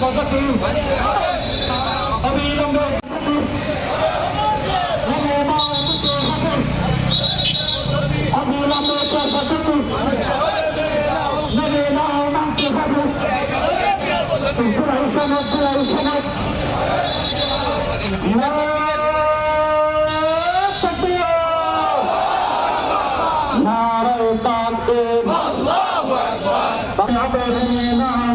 পদ্ধতি অবিলম্বে অবিলম্বে পদ্ধতি মেনে নাও মানতে হবে জুলাই সনদ জুলাই সনদ নারায় তাকে বাংলাদেশ মেনে নাও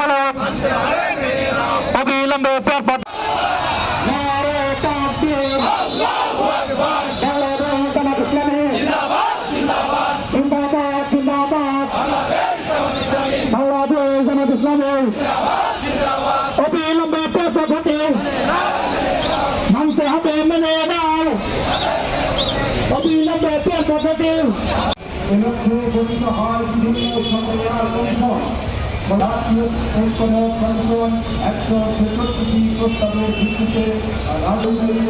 জামাত ইসলামী অবিলম্বে পদ্ধতি মানতে হবে মেনে নাও অবিলম্বে প্রস্তাবের ভিত্তিতে রাজনৈতিক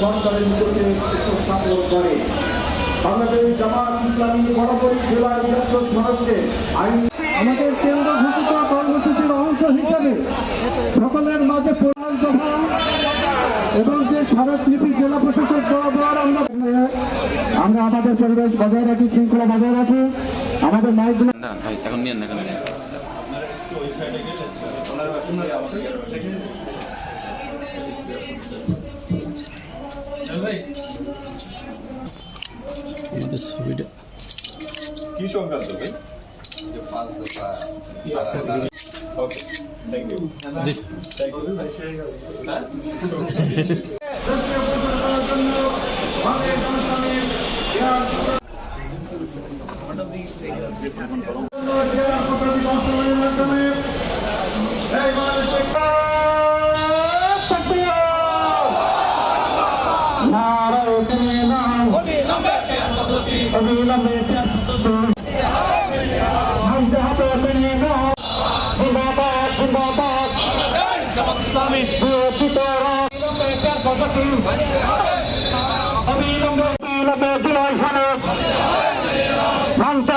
সরকারের নিকটে উপস্থাপন করে বাংলাদেশ জামাত ইসলামী বরাবরই জেলায় নিরন্তর সড়কে আইন আমাদের কেন্দ্র ঘোষিত কর্মসূচির অংশ হিসেবে সকলের মাঝে প্রধান সভা এবং যে স্মারকলিপি জেলা প্রশাসক বরাবর আমরা আমরা আমাদের পরিবেশ বজায় রাখি শৃঙ্খলা বজায় রাখি। আমাদের মাইকগুলো এখন নিয়েন না আমাদের ছবিটা কি সংক্রান্ত ভাই? ওকে থ্যাংক ইউ জি নারায় মেনে নাও অবিলম্বে মানতে হবে মেনে নাও জিন্দাবাদ জিন্দাবাদ বিরোচিত অবিলম্বে অবিলম্বে জুলাই সনদ মানতে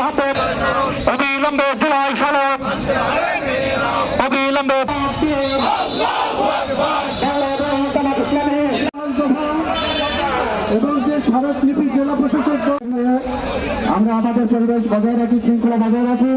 এবং যে স্মারকলিপি জেলা প্রশাসক আমরা আমাদের পরিবেশ বজায় রাখি শৃঙ্খলা বজায় রাখি।